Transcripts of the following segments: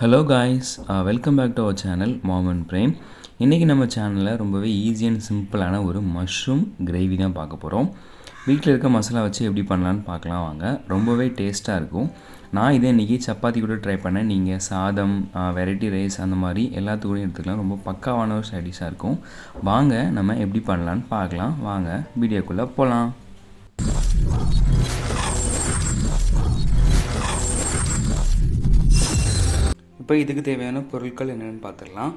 Hello guys welcome back to our channel மாமன் frame இன்றைக்கி நம்ம சேனலில் ரொம்பவே ஈஸி அண்ட் சிம்பிளான ஒரு மஷ்ரூம் கிரேவி தான் பார்க்க போகிறோம் வீட்டில் இருக்க மசாலா வச்சு எப்படி பண்ணலான்னு பார்க்கலாம் வாங்க. ரொம்பவே டேஸ்ட்டாக இருக்கும். நான் இதை இன்றைக்கி சப்பாத்தி கூட ட்ரை பண்ணேன். நீங்கள் சாதம் வெரைட்டி ரைஸ் அந்த மாதிரி எல்லாத்துக்கூடையும் எடுத்துக்கலாம். ரொம்ப பக்காவான ஒரு சைடிஷாக இருக்கும். வாங்க நம்ம எப்படி பண்ணலான்னு பார்க்கலாம். வாங்க வீடியோக்குள்ளே போகலாம் இப்போ இதுக்கு தேவையான பொருட்கள் என்னென்னு பார்த்துடலாம்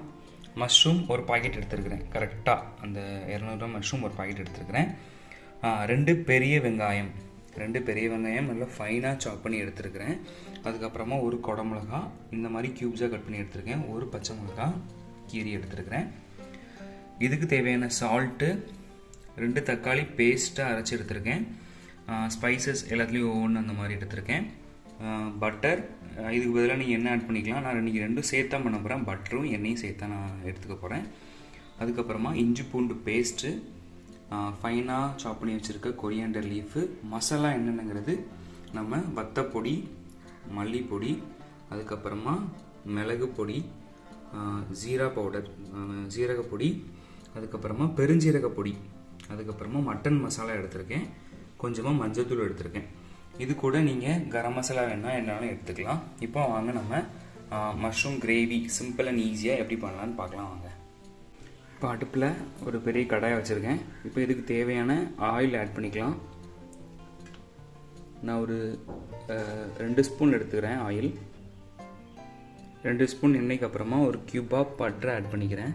மஷ்ரூம் ஒரு பாக்கெட் எடுத்துருக்கிறேன். கரெக்டாக அந்த இரநூறுவா மஷ்ரூம் ஒரு பாக்கெட் எடுத்துருக்கிறேன். ரெண்டு பெரிய வெங்காயம். ரெண்டு பெரிய வெங்காயம் நல்லா ஃபைனாக சாப் பண்ணி எடுத்துருக்கிறேன். அதுக்கப்புறமா ஒரு குடமிளகா இந்த மாதிரி க்யூப்ஸாக கட் பண்ணி எடுத்துருக்கேன். ஒரு பச்சை மிளகா கீரி எடுத்துருக்கிறேன். இதுக்கு தேவையான சால்ட்டு ரெண்டு தக்காளி பேஸ்ட்டாக அரைச்சி எடுத்திருக்கேன். ஸ்பைசஸ் எல்லாத்துலேயும் ஒவ்வொன்று அந்த மாதிரி எடுத்திருக்கேன். பட்டர் இதுக்கு பதிலாக நீங்கள் என்ன ஆட் பண்ணிக்கலாம்? நான் இன்றைக்கி ரெண்டும் சேர்த்தா பண்ண போகிறேன் பட்டரும் எண்ணெயும் சேர்த்தா நான் எடுத்துக்க போகிறேன் அதுக்கப்புறமா இஞ்சி பூண்டு பேஸ்ட்டு ஃபைனாக சாப் பண்ணி வச்சுருக்க கொரியாண்டர் லீஃபு மசாலா என்னென்னங்கிறது நம்ம வத்தப்பொடி மல்லிப்பொடி அதுக்கப்புறமா மிளகு பொடி ஜீரா பவுடர் ஜீரக பொடி அதுக்கப்புறமா பெருஞ்சீரக பொடி அதுக்கப்புறமா மட்டன் மசாலா எடுத்திருக்கேன். கொஞ்சமாக மஞ்சள்தூள் எடுத்திருக்கேன். இது கூட நீங்கள் கரம் மசாலா வேணால் என்னாலும் எடுத்துக்கலாம். இப்போ வாங்க நம்ம மஷ்ரூம் கிரேவி சிம்பிள் அண்ட் ஈஸியாக எப்படி பண்ணலான்னு பார்க்கலாம் வாங்க. இப்போ அடுப்பில் ஒரு பெரிய கடாயை வச்சுருக்கேன். இப்போ இதுக்கு தேவையான ஆயில் ஆட் பண்ணிக்கலாம். நான் ஒரு ரெண்டு ஸ்பூன் எடுத்துக்கிறேன் ஆயில் ரெண்டு ஸ்பூன் எண்ணெய்க்கு அப்புறமா ஒரு கியூபாக பட்டரை ஆட் பண்ணிக்கிறேன்.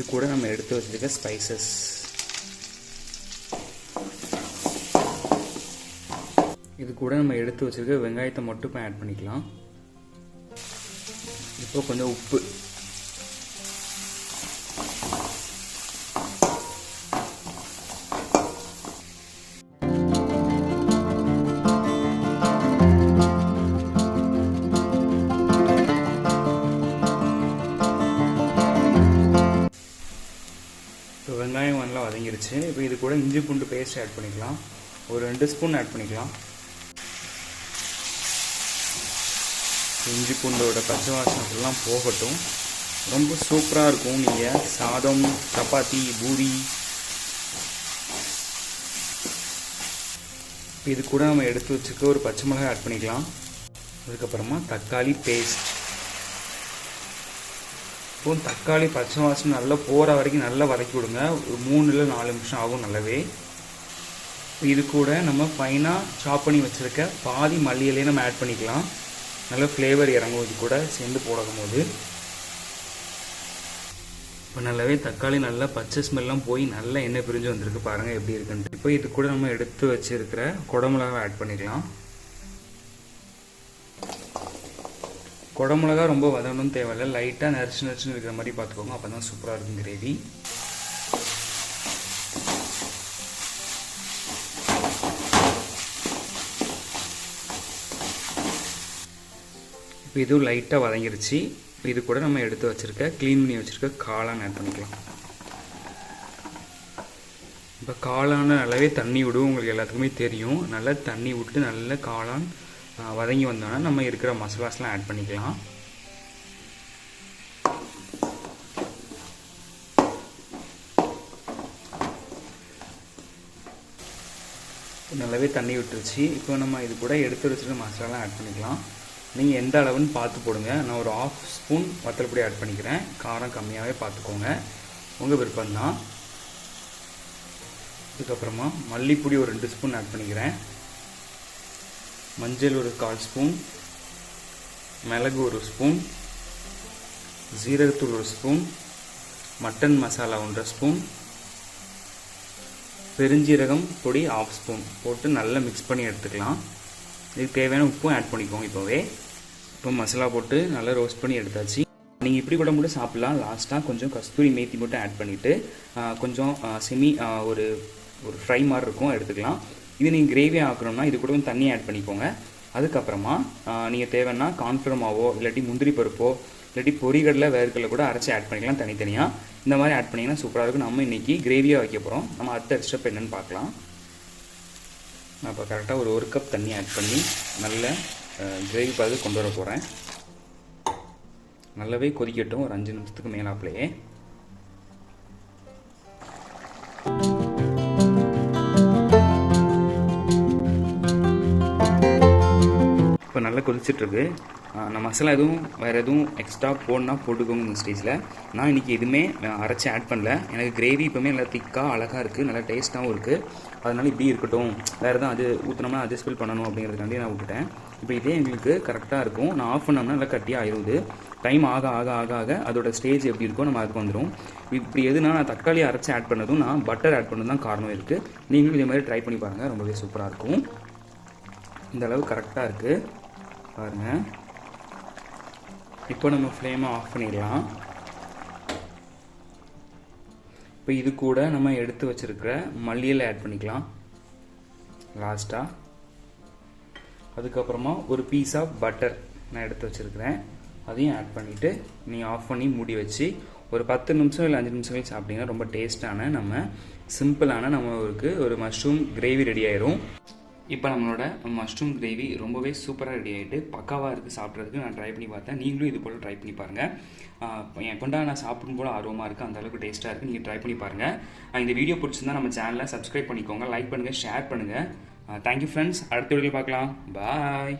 இது கூட நம்ம எடுத்து வச்சிருக்க ஸ்பைசஸ் இது கூட நம்ம எடுத்து வச்சிருக்க வெங்காயத்தை மட்டும் ஆட் பண்ணிக்கலாம். இப்போ கொஞ்சம் உப்பு. வதங்கிருச்சு இப்போ இது கூட இஞ்சி பூண்டு பேஸ்ட் ஆட் பண்ணிக்கலாம். ஒரு ரெண்டு ஸ்பூன் ஆட் பண்ணிக்கலாம். இஞ்சி பூண்டோட பச்சை வாசனை போகட்டும். ரொம்ப சூப்பராக இருக்கும் நீங்கள் சாதம் சப்பாத்தி பூரி. இது கூட நம்ம எடுத்து வச்சுக்க ஒரு பச்சை மிளகாய் ஆட் பண்ணிக்கலாம். அதுக்கப்புறமா தக்காளி பேஸ்ட் இப்போ தக்காளி பச்சை வாசனை நல்லா போகிற வரைக்கும் நல்லா வதக்கி விடுங்க. ஒரு மூணு இல்லை நாலு நிமிஷம் ஆகும் நல்லாவே. இது கூட நம்ம ஃபைனாக சாப் பண்ணி வச்சுருக்க பாதி மல்லியிலே நம்ம ஆட் பண்ணிக்கலாம். நல்ல ஃப்ளேவர் இறங்கும் இது கூட சேர்ந்து போடும் போது இப்போ நல்லாவே தக்காளி நல்லா பச்சை ஸ்மெல்லாம் போய் நல்லா எண்ணெய் பிரிஞ்சு வந்திருக்கு பாருங்கள் எப்படி இருக்குன்ட்டு. இப்போ இது கூட நம்ம எடுத்து வச்சுருக்கிற குடமிளகா ஆட் பண்ணிக்கலாம். குடமிளகா ரொம்ப வதங்கணும்னு தேவையில்லை. லைட்டாக நரிச்சு நரிச்சுன்னு இருக்கிற மாதிரி பார்த்துக்கோங்க. அப்போ தான் சூப்பராக இருக்கும் கிரேவி இப்போ இதுவும் லைட்டாக வதங்கிருச்சு. இது கூட நம்ம எடுத்து வச்சுருக்க க்ளீன் பண்ணி வச்சுருக்க காளான் ஆட் பண்ணிக்கலாம். இப்போ காளான நல்லாவே தண்ணி விடும். உங்களுக்கு எல்லாத்துக்குமே தெரியும். நல்லா தண்ணி விட்டு நல்ல காளான் வதங்கி வந்தோன்னா நம்ம இருக்கிற மசாலாஸ்லாம் ஆட் பண்ணிக்கலாம். நல்லாவே தண்ணி விட்டுருச்சு. இப்போ நம்ம இது கூட எடுத்து வச்சுட்டு மசாலாலாம் ஆட் பண்ணிக்கலாம். நீங்கள் எந்த அளவுன்னு பார்த்து போடுங்க. நான் ஒரு ஆஃப் ஸ்பூன் வத்தல்பொடி ஆட் பண்ணிக்கிறேன். காரம் கம்மியாகவே பார்த்துக்கோங்க. உங்கள் விருப்பம்தான். இதுக்கப்புறமா மல்லிப்பொடி ஒரு ரெண்டு ஸ்பூன் ஆட் பண்ணிக்கிறேன். மஞ்சள் ஒரு கால் ஸ்பூன் மிளகு ஒரு ஸ்பூன் ஜீரகத்தூள் ஒரு ஸ்பூன் மட்டன் மசாலா ஒன்றரை ஸ்பூன் பெருஞ்சீரகம் பொடி ஆஃப் ஸ்பூன் போட்டு நல்லா மிக்ஸ் பண்ணி எடுத்துக்கலாம். இதுக்கு தேவையான உப்பும் ஆட் பண்ணிக்கோங்க இப்போவே. இப்போ மசாலா போட்டு நல்லா ரோஸ்ட் பண்ணி எடுத்தாச்சு. நீங்கள் இப்படி கூட மட்டும் சாப்பிட்லாம். லாஸ்ட்டாக கொஞ்சம் கஸ்தூரி மேத்தி மட்டும் ஆட் பண்ணிவிட்டு கொஞ்சம் செமி ஒரு ஒரு ஃப்ரை மாதிரி இருக்கும் எடுத்துக்கலாம். இது நீங்கள் கிரேவி ஆக்கணும்னா இது கூட தண்ணி ஆட் பண்ணிக்கோங்க. அதுக்கப்புறமா நீங்கள் தேவைன்னா கான்ஃபிளவர் மாவோ இல்லாட்டி முந்திரி பருப்போ இல்லாட்டி பொறிகடலை வேர்க்கடலை கூட அரைச்சி ஆட் பண்ணிக்கலாம் தனித்தனியாக இந்த மாதிரி ஆட் பண்ணிங்கன்னா சூப்பராக இருக்கும். நம்ம இன்றைக்கி கிரேவியாக வைக்க போகிறோம் நம்ம அடுத்த ஸ்டெப் என்னென்னு பார்க்கலாம். நான் இப்போ கரெக்டாக ஒரு ஒரு கப் தண்ணி ஆட் பண்ணி நல்ல கிரேவி பார்த்து கொண்டு வர போகிறேன் நல்லாவே கொதிக்கட்டும். ஒரு அஞ்சு நிமிஷத்துக்கு மேலாப்பிலேயே இப்போ நல்லா கொதிச்சிட்ருக்கு. நான் மசாலா எதுவும் வேறு எதுவும் எக்ஸ்ட்ரா போடனா போட்டுக்கோங்க இந்த ஸ்டேஜில் நான் இன்றைக்கி எதுவுமே அரைச்சி ஆட் பண்ணல. எனக்கு கிரேவி இப்போவுமே நல்லா திக்காக அழகாக இருக்குது நல்லா டேஸ்ட்டாகவும் இருக்குது அதனால் இப்படி இருக்கட்டும். வேறு எதுவும் அது ஊற்றினோம்னா அது ஸ்பில் பண்ணணும் அப்படிங்கிறதுக்காண்டி நான் விட்டுட்டேன் இப்போ இதே எங்களுக்கு கரெக்டாக இருக்கும். நான் ஆஃப் பண்ணோம்னா நல்லா கட்டியாக ஆயிடுது டைம் ஆக ஆக ஆக ஆக அதோட ஸ்டேஜ் எப்படி இருக்கோ நம்ம அதுக்கு வந்துடும் இப்படி எதுனா நான் தக்காளி அரைச்சி ஆட் பண்ணதும் நான் பட்டர் ஆட் பண்ணது தான் காரணம் இருக்குது நீங்களும் இதே மாதிரி ட்ரை பண்ணி பாருங்கள் ரொம்பவே சூப்பராக இருக்கும். இந்த அளவு கரெக்டாக இருக்குது பாருங்கள் இப்போ நம்ம ஃப்ளேமை ஆஃப் பண்ணிடலாம். இப்போ இது கூட நம்ம எடுத்து வச்சுருக்கிற மல்லியில் ஆட் பண்ணிக்கலாம். லாஸ்ட்டாக அதுக்கப்புறமா ஒரு பீஸ் ஆஃப் பட்டர் நான் எடுத்து வச்சுருக்கிறேன். அதையும் ஆட் பண்ணிவிட்டு நீங்கள் ஆஃப் பண்ணி மூடி வச்சு ஒரு பத்து நிமிஷம் இல்லை அஞ்சு நிமிஷம் கழிச்சு சாப்பிட்டீங்கன்னா ரொம்ப டேஸ்ட்டான நம்ம சிம்பிளான நம்மளுக்கு ஒரு மஷ்ரூம் கிரேவி ரெடி ஆயிரும். இப்போ நம்மளோட மஷ்ரூம் கிரேவி ரொம்பவே சூப்பராக ரெடி ஆகிட்டு பக்காவாக இருக்குது சாப்பிட்றதுக்கு. நான் ட்ரை பண்ணி பார்த்தேன். நீங்களும் இது போல் ட்ரை பண்ணி பாருங்கள் என் கொண்டா நான் சாப்பிடும் போல ஆர்வமாக இருக்குது அந்தளவுக்கு டேஸ்ட்டாக இருக்குது நீங்கள் ட்ரை பண்ணி பாருங்கள் இந்த வீடியோ பிடிச்சிருந்தா நம்ம சேனலை சப்ஸ்கிரைப் பண்ணிக்கோங்க. லைக் பண்ணுங்கள் ஷேர் பண்ணுங்கள் தேங்க்யூ ஃப்ரெண்ட்ஸ் அடுத்த வீடியோ பார்க்கலாம். பாய்